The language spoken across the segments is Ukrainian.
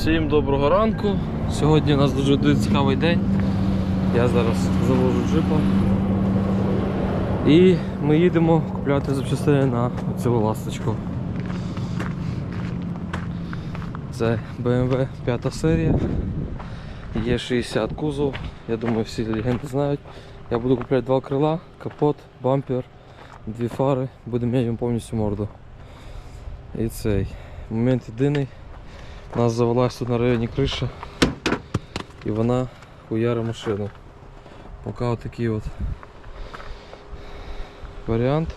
Всім доброго ранку. Сьогодні у нас дуже, цікавий день. Я зараз завожу джипа. І ми їдемо купляти запчастини на цю ласточку. Це BMW 5 серія. Є 60 кузов. Я думаю, всі легенди знають. Я буду купляти два крила, капот, бампер, дві фари, будемо міняти повністю морду. І цей момент єдиний. У нас завелась тут на районі криша і вона хуяре машину. Поки отакий от варіант.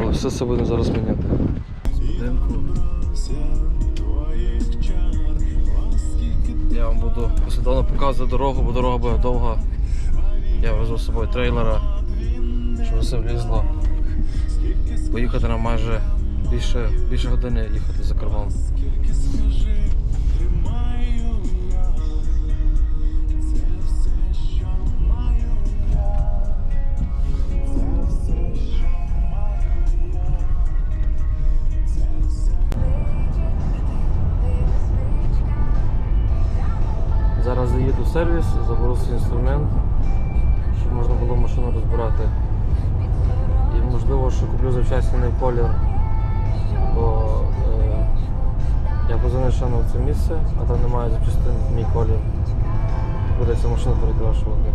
Але все це будемо зараз міняти. Я вам буду послідовно показувати дорогу, бо дорога буде довга. Я везу з собою трейлера, щоб все влізло. Поїхати нам майже більше, більше години їхати за кермом. Зараз заїду в сервіс, заберу свій інструмент, щоб можна було машину розбирати. І можливо, що куплю запчасний колір, бо е, я позвонив ще на це місце, а там немає запчастин в мій колір. Буде цю машину перекрашувати.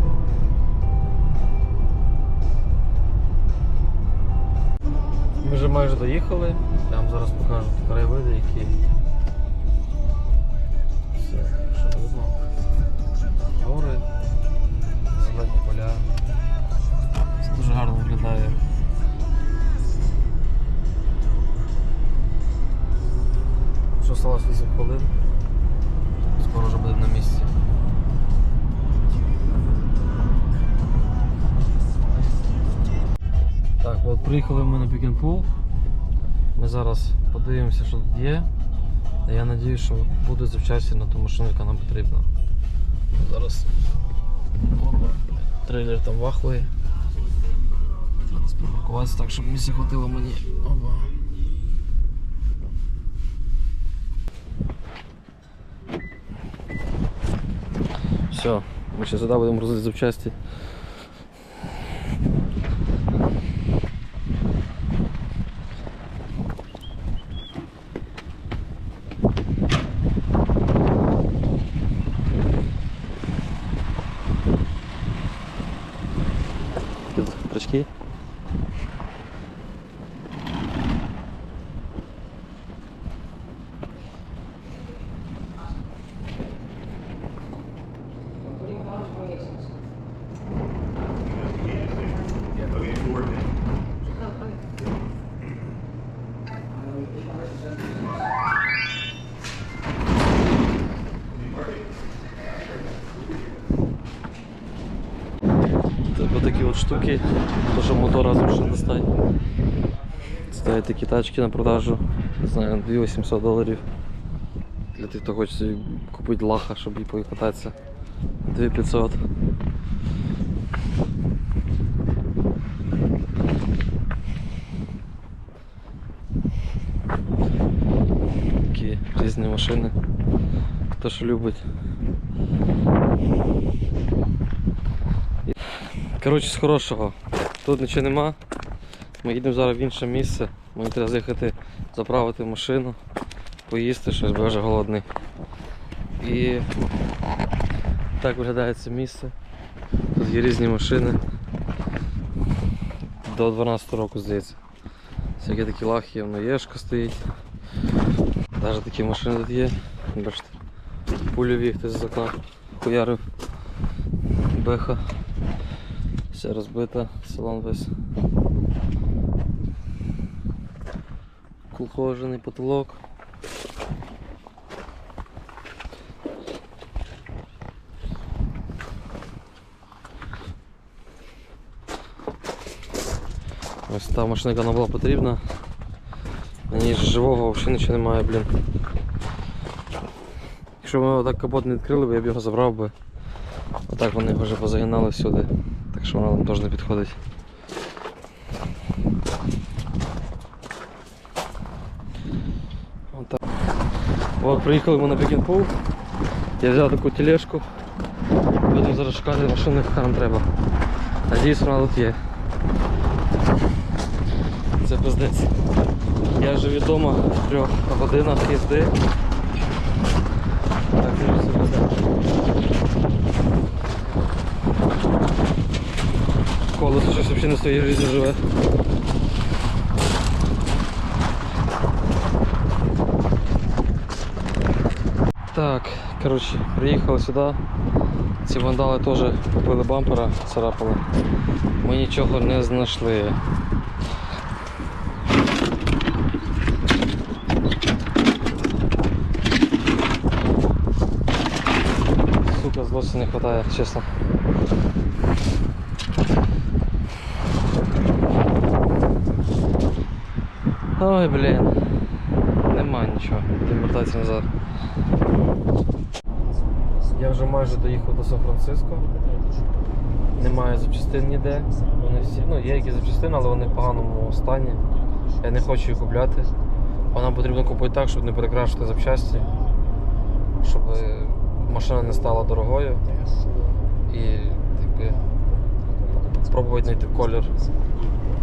Ми вже майже доїхали, я вам зараз покажу краєвиди, які. Що видно. Гори, зелені поля. Це дуже гарно виглядає. Сталося 8 хвилин. Скоро вже буде на місці. Так, от приїхали ми на Пікінпул. Ми зараз подивимося, що тут є. Я сподіваюся, що буде завчасті на ту машину, яка нам потрібна. Зараз трейлер там вахує. Треба спровокуватися так, щоб місця хватило мені. Опа. Все, ми ще сюди будемо розвити запчасті. Тут Трачки. Тут вот такі от штуки, разом ще достать. Стоять такі тачки на продажу, не знаю, 2800 доларів. Для тих, хто хоче собі купити лаха, щоб їй покататися. 2500. Такі різні машини. Хто що любить. Коротше, з хорошого. Тут нічого нема. Ми їдемо зараз в інше місце. Мені треба з'їхати заправити машину, поїсти щось, бо я голодний. І так виглядає це місце. Тут є різні машини. До 12 року здається. Всякі такі лахи, воно єшка стоїть. Навіть такі машини тут є. Бачите. Пульові хтось з окна хуярив. Беха. Вся розбита, салон весь. Кухожений потолок. Ось та машина, яка нам була потрібна. На ній живого взагалі нічого немає, блін. Якщо ми отак капот не відкрили, б, я б його забрав би. Отак вони вже позагинали всюди. Що вона нам теж не підходить. От, приїхали ми на Бекінпул. Я взяв таку тележку. Будемо зараз шукати машини, яка нам треба. Надіюсь, вона тут є. Це пиздець. Я вже відомо в трьох годинах їзди. Так не все виглядає. Колесо щось взагалі не своєю життю живе. Так, коротше, приїхали сюди. Ці вандали теж побили бампера, царапали. Ми нічого не знайшли. Сука, злості не вистачає, чесно. Ой, блін. Нема нічого. Будемо вертатися назад. Я вже майже доїхав до Сан-Франциско. Немає запчастин ніде. Вони всі, ну, є якісь запчастини, але вони в поганому стані. Я не хочу їх купляти. А нам потрібно купити так, щоб не перекрашувати запчасті, щоб машина не стала дорогою. І якби, спробувати знайти колір.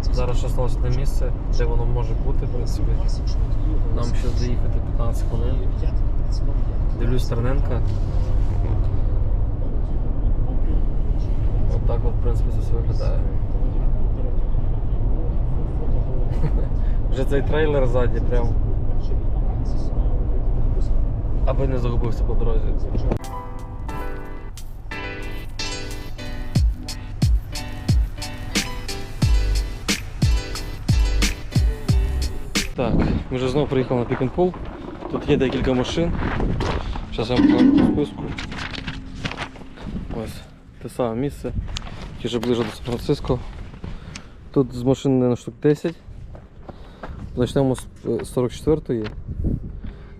Зараз ще залишилось одне місце, де воно може бути, в принципі. Нам ще доїхати 15 хвилин. Дивлюсь Стерненка. От так от, в принципі, це все виглядає. Вже цей трейлер ззаді прям. Аби не загубився по дорозі. Так, ми вже знову приїхали на Пікінпул. Тут є декілька машин. Зараз я вам покажу по списку. Ось те саме місце. Ті вже ближе до Сан-Франциско. Тут з машин на штук 10. Почнемо з е, 44-ї.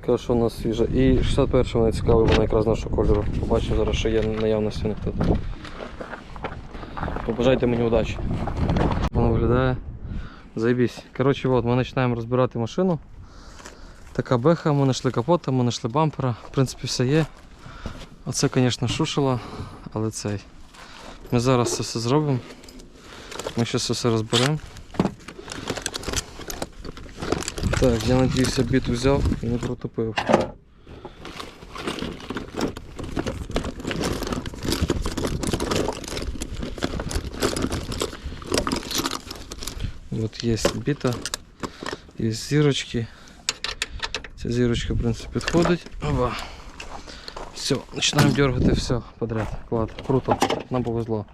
Каже, що у нас свіжа. І 61 мене цікавий, вона якраз нашого кольору. Побачимо зараз, що є наявності у них тут. Побажайте мені удачі. Воно виглядає. Заебись. Коротше, от, ми починаємо розбирати машину. Така беха, ми знайшли капота, ми знайшли бампера. В принципі, все є. Оце, звісно, шушила, але цей. Ми зараз це все зробимо. Ми зараз все розберемо. Так, я надіюся, біт взяв і не протопив. Вот есть бита, есть зірочки. Ця зірочка, в принципі, підходить. Опа. Все, починаємо дергати все подряд. Клад. Круто, нам повезло.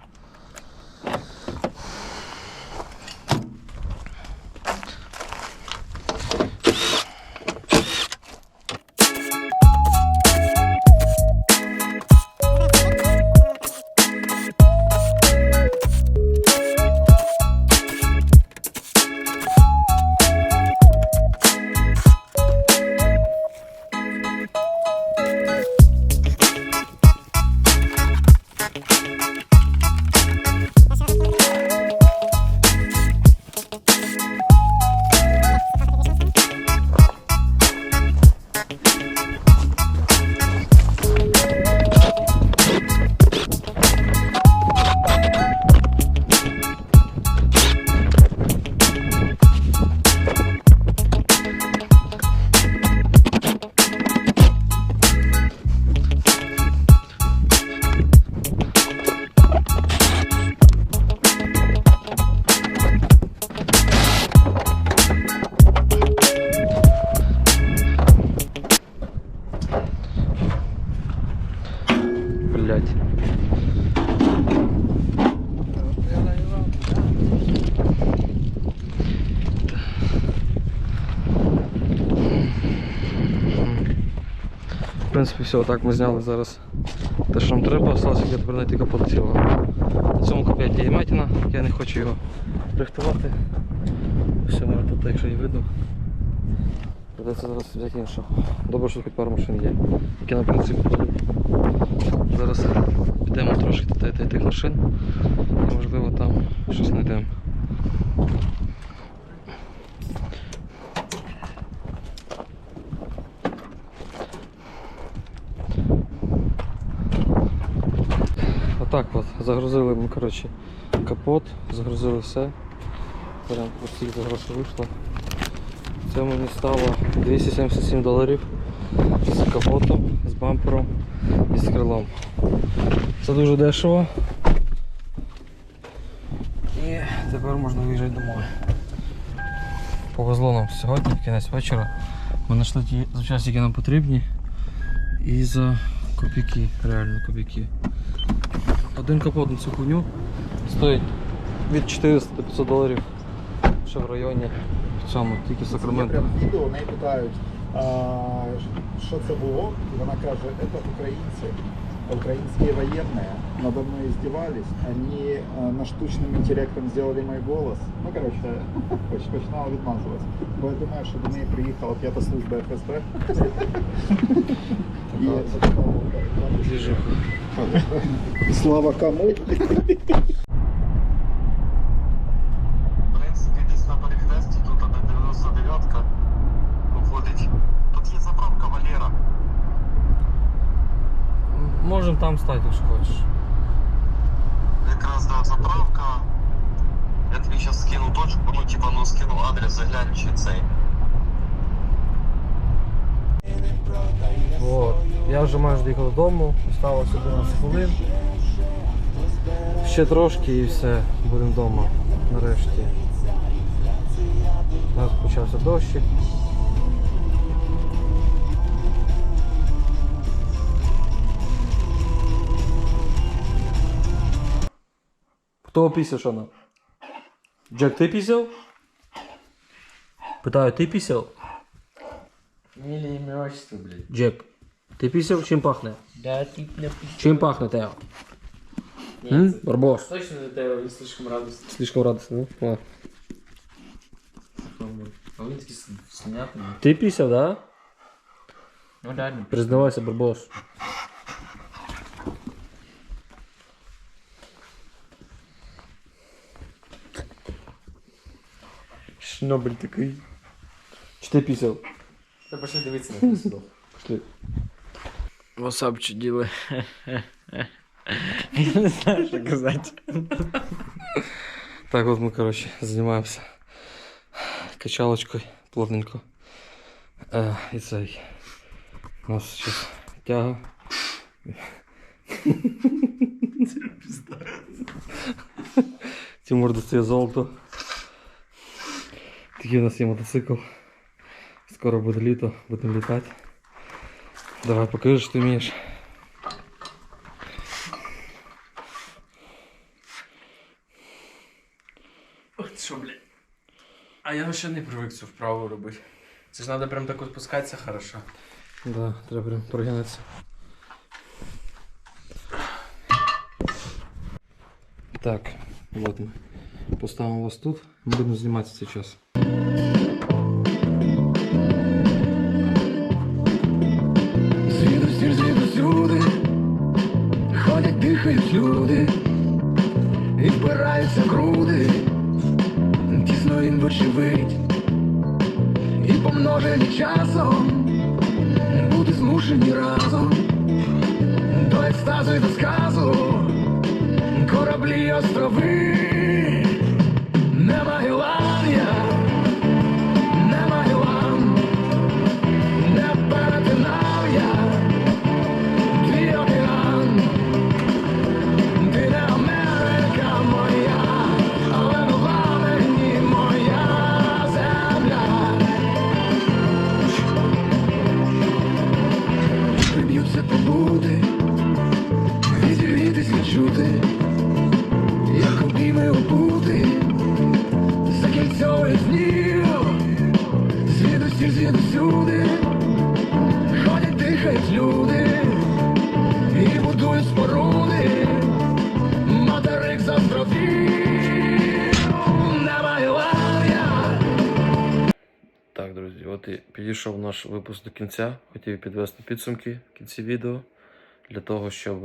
Принципі, все, так ми зняли зараз те, що нам треба, осталося тепер знайти капот цілого. На цьому капеті є матіна, я не хочу його рихтувати. Все, може тут, якщо і видно. Придеться зараз взяти іншого. Добре, що хоч пару машин є, які нам в принципі. Зараз підемо трошки тих машин і можливо там щось знайдемо. Загрузили ми, коротше, капот, загрузили все. Прям стільки гроші вийшло. Це мені стало 277 доларів з капотом, з бампером і з крилом. Це дуже дешево. І тепер можна виїжджати домой. Повезло нам сьогодні, в кінець вечора. Ми знайшли ті запчасті, які нам потрібні. І за копійки, реально копійки. Один капот на цю хуйню стоїть від 400 до 500 доларів. Ще в районі в цьому, тільки Є Сакраменто. прям відео, неї питають, а, що це було, і вона каже, це українці, українські воєнні, надо мной издевались, они а, на штучным интеллектом сделали мой голос. Ну, короче, поч- починала відмазуватися. Бо я думаю, що до неї приїхала п'ята служба ФСБ. І от. запитала, Двіжуха. Слава кому? Зараз скину точку, ну типа ну скину адрес, заглянь чи цей. Вот. Я вже майже доїхав додому, осталось 11 хвилин. Ще трошки і все, будемо вдома. Нарешті. У нас почався дощик. Хто нам? Джек, ти пісяв? Питаю, ти пісяв? Фамилия, имя, отчество, блядь. Джек, ти пісяв чим пахне? Да, ты напиши. Чим пахне Тео? Нет, М? это Барбос. Точно это не слишком радостно. Слишком радостно, да? Ладно. А вы такие снятные. Ти пісяв, да? Ну реально. Признавайся, Барбос. Шнобель такий. Чи ти пісяв? Та пошли дивитися на той судов. Пішли. Васап чудили. Я не знаю, що казати. Так от ми, коротше, займаємося качалочкою плотненько. Е, і цей. У нас зараз тяга. Тимур достає золото. Такий у нас є мотоцикл. Скоро буде літо, будемо літати. Давай покажи, що ти вмієш. От що, блядь. А я ще не привик цю вправу робити. Це ж треба прям так от спускатися хорошо. Да, треба прям прогинатися. Так, вот ми. Поставимо вас тут. Будемо зніматися час. Звідусіль, звідусюди ходять, дихають люди. І впираються груди, тісно їм вочевидь, і помножені часом бути змушені разом до екстазу і до сказу, кораблі острови, чути, як обійми обути, закінцьовує знів, звідусіль, звідусюди, ходять, дихають люди і будують споруди, материк з островів. Так, друзі, от і підійшов наш випуск до кінця. Хотів підвести підсумки в кінці відео для того, щоб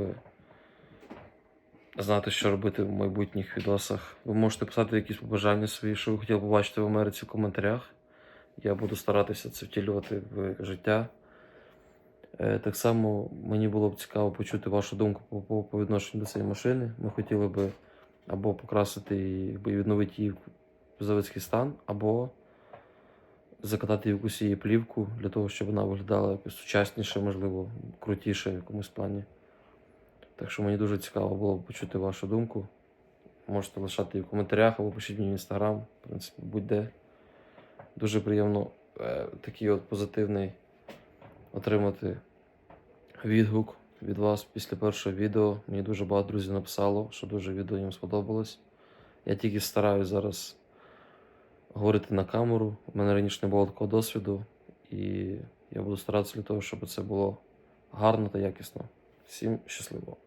знати, що робити в майбутніх відосах. Ви можете писати якісь побажання свої, що ви хотіли побачити в Америці в коментарях. Я буду старатися це втілювати в життя. Е, Так само мені було б цікаво почути вашу думку по, відношенню до цієї машини. Ми хотіли би або покрасити її, і відновити її в заводський стан, або закатати якусь її плівку для того, щоб вона виглядала якось сучасніше, можливо, крутіше в якомусь плані. Так що мені дуже цікаво було почути вашу думку. Можете лишати її в коментарях або пишіть мені в інстаграм, в принципі, будь-де. Дуже приємно е, такий от позитивний отримати відгук від вас після першого відео. Мені дуже багато друзів написало, що дуже відео їм сподобалось. Я тільки стараюсь зараз говорити на камеру. У мене раніше не було такого досвіду, і я буду старатися для того, щоб це було гарно та якісно. Всім щасливо!